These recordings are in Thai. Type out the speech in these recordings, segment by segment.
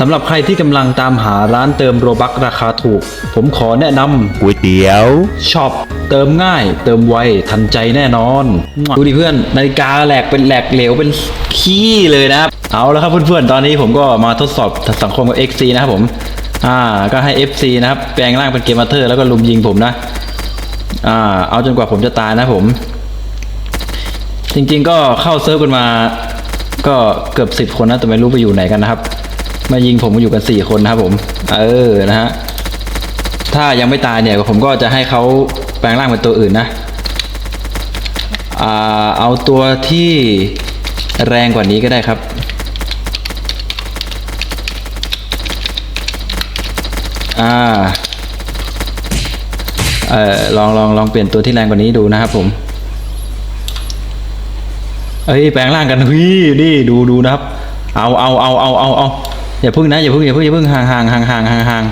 สำหรับใครที่กำลังตามหาร้านเติมโรบักราคาถูก ผมขอแนะนำก๋วยเตี๋ยวช็อปเติมง่าย เติมไวทันใจแน่นอน ดูดิเพื่อนนาฬิกาแหลกเป็นแหลกเหลวเป็นขี้เลยนะเอาแล้วครับเพื่อนๆ ตอนนี้ผมก็มาทดสอบสังคมกับ XC นะครับผม อ่า ก็ให้ FC นะครับ แปลงร่างเป็นเกมมาเตอร์แล้วก็ลุมยิงผมนะ อ่า เอาจนกว่าผมจะตายนะผม จริงๆก็เข้าเซิร์ฟกันมา ก็เกือบสิบคนนะ แต่ไม่รู้ไปอยู่ไหนกันนะครับ มายิงผมอยู่กันสี่คนนะครับผม เออนะฮะถ้ายังไม่ตายเนี่ยผมก็จะให้เขาแปลงร่างเป็นตัวอื่นนะอ่าเอาตัวที่แรงกว่านี้ก็ได้ครับ อ่าเออลองลองลองเปลี่ยนตัวที่แรงกว่านี้ดูนะครับผมเอ้ยแปลงร่างกัน huy นี่ดูดูนะครับ เอาเอาเอาเอาเอาเอา อย่าพึ่งนะอย่าพึ่งอย่าพึ่งอย่าพึ่งห่างห่างห่างห่างห่างห่าง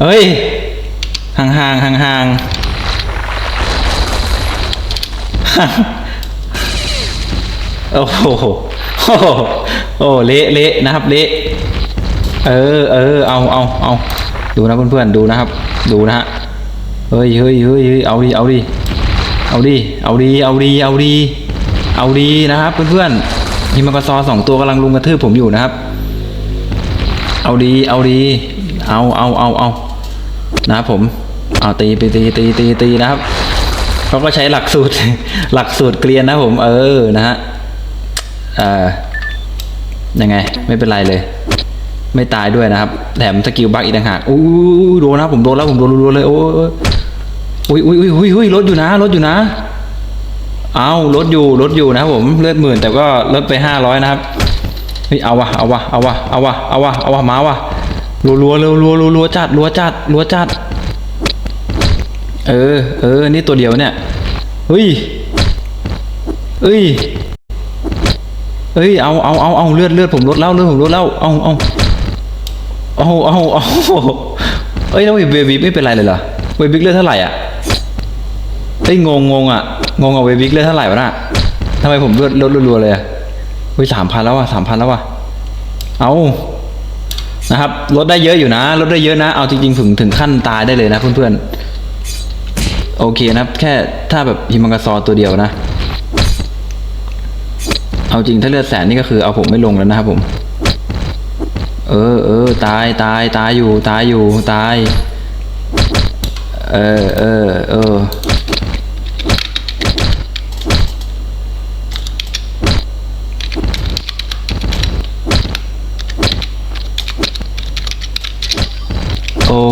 เอ้ยห่างห่างห่างห่างโอ้โหโอ้โหโอ้เละเละนะครับเละเออเออเอาเอาเอาดูนะเพื่อนๆดูนะครับ ดูนะฮะเฮ้ยเฮ้ยเฮ้ยเฮ้ยเอาดิเอาดิเอาดิเอาดิเอาดิเอาดิเอาดีนะครับเพื่อนๆฮิมากาซอสองตัวกำลังลุมกระทืบผมอยู่นะครับ เอาดีเอาดี เอาเอาเอาเอานะครับผมเอาตีไปตีตีตีตีนะครับเขาก็ใช้หลักสูตรหลักสูตรเกลียนนะผม เออนะฮะเอ่อยังไง ไม่เป็นไรเลย ไม่ตายด้วยนะครับแถมสกิลบักอีกต่างหากอู้โดนนะผมโดนแล้วผมโดนรัวๆเลยโอ้ยอุ้ยอุ้ยอุ้ยอุ้ยอุ้ยลดอยู่นะลดอยู่นะ เอาลดอยู่ลดอยู่นะครับผมเลือดหมื่นแต่ก็ลดไปห้าร้อยนะครับ เฮ้ยเอาวะเอาวะเอาวะเอาวะเอาวะเอาวะมาวะรัวรัวรัวรัวรัวรัวจัดรัวจัดรัวจัด เออ เออ นี่ตัวเดียวเนี่ยเฮ้ยเฮ้ยเฮ้ย เอาเอาเอาเอาเลือดเลือดผมลดแล้วเลือดผมลดแล้วเอาเอาเอาเอาเอาเอ้ยแล้วเวบบีไม่เป็นไรเลยเหรอเบบีเลือดเท่าไหร่อะเอ้ยงงงงอะงงอะเบบีเลือดเท่าไหร่วะน่ะทำไมผมเลือดลดรัวๆเลยอะ เฮ้ยสามพันแล้วว่ะสามพันแล้วว่ะ เอานะครับลดได้เยอะอยู่นะลดได้เยอะนะ เอาจริงๆถึงถึงขั้นตายได้เลยนะเพื่อนๆ โอเคนะครับ แค่ถ้าแบบฮิมังกาซอตัวเดียวนะ เอาจริงถ้าเลือดแสนนี่ก็คือเอาผมไม่ลงแล้วนะครับผม เออเออตายตายตายอยู่ตายอยู่ตาย เออเออเออ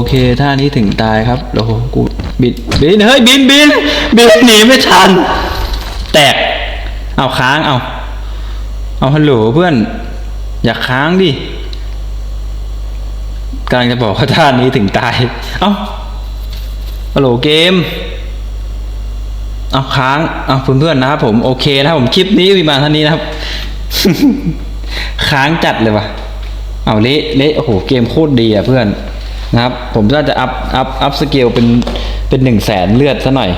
เคท่านี้ถึงตายครับโอ้โหกูบินบินเฮ้ยบินบินบินหนีไม่ทัน แตก เอาค้างเอาเอาฮัลโหลเพื่อน อย่าค้างดิกำลังจะบอกว่าท่านี้ถึงตาย เอาฮัลโหลเกมเอาค้างเอาเพื่อนๆนะครับผมโอเคนะครับผมคลิปนี้มีมาเท่านี้นะครับ ค้างจัดเลยว่ะเอาเละเละโอ้โหเกมโคตรดีอะเพื่อน นะครับผมน่าจะอัพอัพอัพสเกลเป็นเป็นหนึ่งแสนเลือดซะหน่อย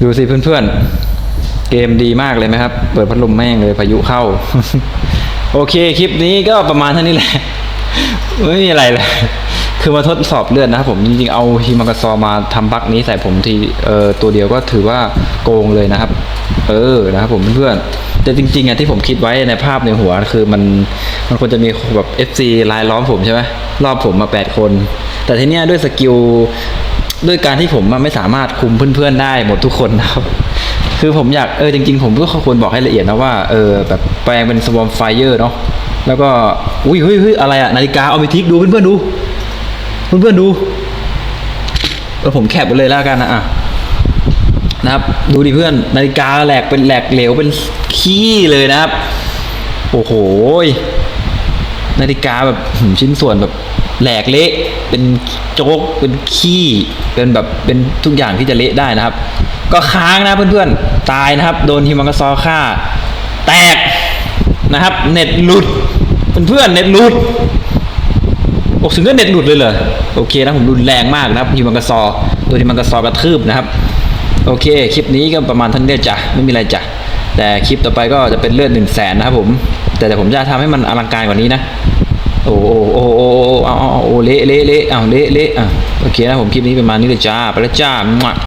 ดูสิเพื่อนๆ เกมดีมากเลยไหมครับ เปิดพัดลมแม่งเลยพายุเข้า โอเคคลิปนี้ก็ประมาณเท่านี้แหละ ไม่มีอะไรเลยคือมาทดสอบเลือดนะครับผมจริงๆเอาฮิมากาซอมาทำบักนี้ใส่ผมทีเอ่อตัวเดียวก็ถือว่าโกงเลยนะครับ เออนะครับผมเพื่อนแต่จริงๆอะที่ผมคิดไว้ในภาพในหัวคือมันมันควรจะมีแบบ FC ลายล้อมผมใช่ไหมรอบผมมา 8 คน แต่ทีเนี้ยด้วยสกิลด้วยการที่ผมไม่สามารถคุมเพื่อนๆได้หมดทุกคนนะครับ คือผมอยากเออจริงๆ ผมก็ควรบอกให้ละเอียดนะว่าเออแบบแปลงเป็นสวอมไฟเออร์เนาะแล้วก็อุ้ยเฮ้ยเฮ้ยอะไรอะนาฬิกาเอาไปทิกดูเพื่อนๆดู เพื่อนๆดูเออผมแคปไปเลยแล้วกันนะอะ นะครับ ดูดิเพื่อนนาฬิกาแหลกเป็นแหลกเหลวเป็นขี้เลยนะครับ โอ้โหนาฬิกาแบบชิ้นส่วนแบบแหลกเละเป็นโจ๊กเป็นขี้เป็นแบบเป็นทุกอย่างที่จะเละได้นะครับ ก็ค้างนะเพื่อนๆตายนะครับ โดนฮิมังกซอฆ่า แตกนะครับ เน็ตหลุดเพื่อนๆเน็ตหลุดโอ้ถึงก็เน็ตหลุดเลยเหรอโอเคนะผมรุนแรงมากนะครับฮิมังกซอตัวฮิมังกซอกระทืบนะครับ โอเค คลิปนี้ก็ประมาณท่านี้จ้ะไม่มีอะไรจ้ะแต่คลิปต่อไปก็จะเป็นเลือดหนึ่งแสนนะครับผม แต่แต่ผมจะทำให้มันอลังการกว่านี้นะ โอ้โอ้โอ้โอ้โอ้เอาเอาเอาโอ้เละเละเละเอาเละเละอะโอเคนะผมคลิปนี้ประมาณนี้เลยจ้าไปแล้วจ้ามั่